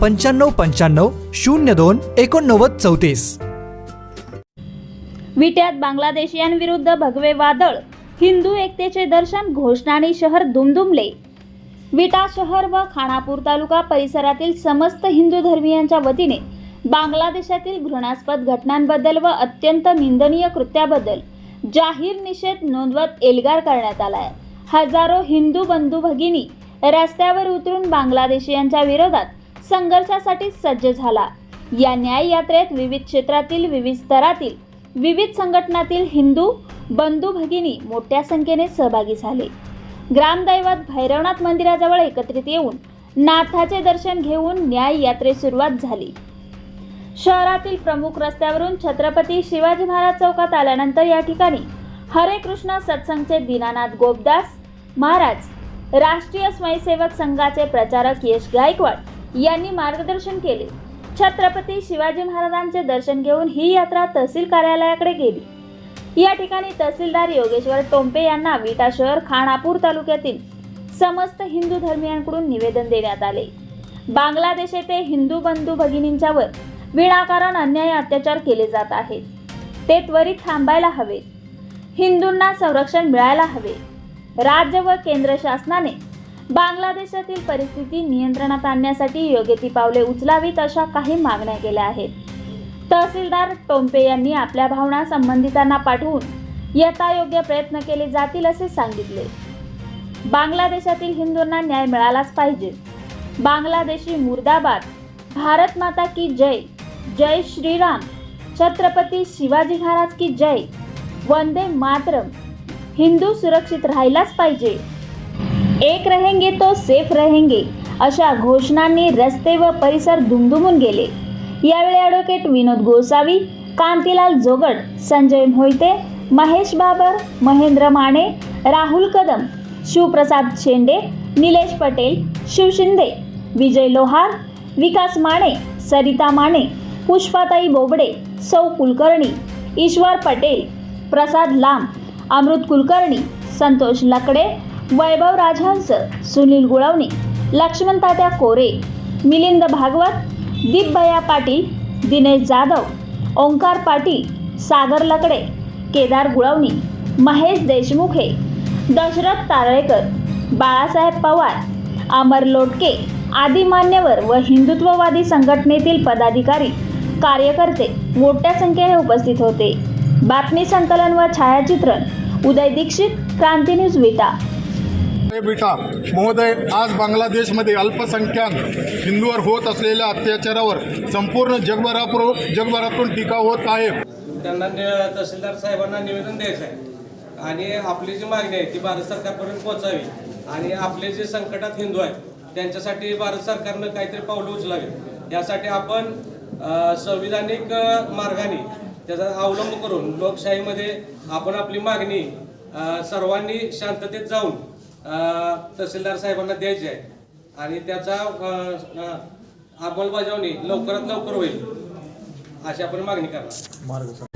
पंच्याण्णव पंच्याण्णव शून्य दोन एकोणनव्वद चौतीस. विट्यात बांगलादेशियांविरुद्ध भगवे वादळ हिंदू एकतेचे दर्शन घोषणाने शहर दुमदुमले. विटा शहर व खानापूर तालुका परिसरातील समस्त हिंदू धर्मियांच्या वतीने बांगलादेशातील घृणास्पद घटनांबद्दल व अत्यंत निंदनीय कृत्याबद्दल जाहीर निषेध नोंदवत एल्गार करण्यात आलाय. हजारो हिंदू बंधू भगिनी रस्त्यावर उतरून बांगलादेशियांच्या विरोधात संघर्षासाठी सज्ज झाला. या न्याय यात्रेत विविध क्षेत्रातील विविध स्तरातील विविध संघटनातील हिंदू बंधू भगिनी मोठ्या संख्येने सहभागी झाले. ग्रामदैवत भैरवनाथ मंदिराजवळ एकत्रित येऊन नाथाचे दर्शन घेऊन न्याय यात्रे सुरुवात झाली. शहरातील प्रमुख रस्त्यावरून छत्रपती शिवाजी महाराज चौकात आल्यानंतर या ठिकाणी हरे कृष्ण सत्संगचे दीनानाथ गोपदास महाराज राष्ट्रीय स्वयंसेवक संघाचे प्रचारक यश गायकवाड यांनी मार्गदर्शन केले. छत्रपती शिवाजी महाराजांचे दर्शन घेऊन ही यात्रा तहसील कार्यालयाकडे गेली. या ठिकाणी तहसीलदार योगेश्वर टोंपे यांना विटा शहर खानापूर तालुक्यातील समस्त हिंदू धर्मियांकडून निवेदन देण्यात आले. बांगलादेश येथे हिंदू बंधू भगिनींच्यावर विनाकारण अन्याय अत्याचार केले जात आहेत. ते त्वरित थांबायला हवे. हिंदूंना संरक्षण मिळायला हवे. राज्य व केंद्र शासनाने बांगलादेशातील परिस्थिती नियंत्रणात आणण्यासाठी योग्य ती पावले उचलावीत अशा काही मागण्या केल्या आहेत. तहसीलदार टोंपे यांनी आपल्या भावना संबंधितांना पाठवून यथायोग्य प्रयत्न केले जातील असे सांगितले. बांगलादेशातील हिंदूंना न्याय मिळालाच पाहिजे. बांगलादेशी मुर्दाबाद भारत माता की जय जय श्रीराम छत्रपती शिवाजी महाराज की जय वंदे मातरम हिंदू सुरक्षित राहिलाच पाहिजे. एक रहेंगे तो सेफ रहेंगे अशा घोषणांनी रस्ते व परिसर दुमदुमून गेले. यावेळी ॲडव्होकेट विनोद गोसावी कांतीलाल जोगड संजय मोहिते महेश बाबर महेंद्र माने राहुल कदम शिवप्रसाद शेंडे निलेश पटेल शिव शिंदे विजय लोहार विकास माने सरिता माने पुष्पाताई बोबडे सौ कुलकर्णी ईश्वर पटेल प्रसाद लांब अमृत कुलकर्णी संतोष लकडे वैभव राजहंस सुनील गुळवणी लक्ष्मण तात्या कोरे मिलिंद भागवत दीपभया पाटील दिनेश जाधव ओंकार पाटील सागर लकडे केदार गुळवणी महेश देशमुखे दशरथ तारळेकर बाळासाहेब पवार अमर लोटके आदी मान्यवर व हिंदुत्ववादी संघटनेतील पदाधिकारी कार्यकर्ते मोठ्या संख्येने उपस्थित होते. बातमी संकलन व छायाचित्रण उदय दीक्षित क्रांती न्यूज विटा. बेटा महोदय आज बांगलादेशमध्ये अल्पसंख्याक हिंदूवर होत असलेल्या अत्याचारावर संपूर्ण जगभरापुर जगभरातून टीका होत आहे. त्यांना तहसीलदार साहेबांना निवेदन द्यायचं आहे. आणि आपली जी मागणी आहे ती भारत सरकारपर्यंत पोहोचावी. आणि आपले जे संकटात हिंदू आहेत त्यांच्यासाठी भारत सरकारनं काहीतरी पावलं उचलावी. यासाठी आपण संविधानिक मार्गाने त्याचा अवलंब करून लोकशाहीमध्ये आपण आपली मागणी सर्वांनी शांततेत जाऊन तहसीलदार साहेबांना द्यायचे आहे आणि त्याचा अंमलबजावणी लवकरात लवकर होईल. अशी आपण मागणी करणार.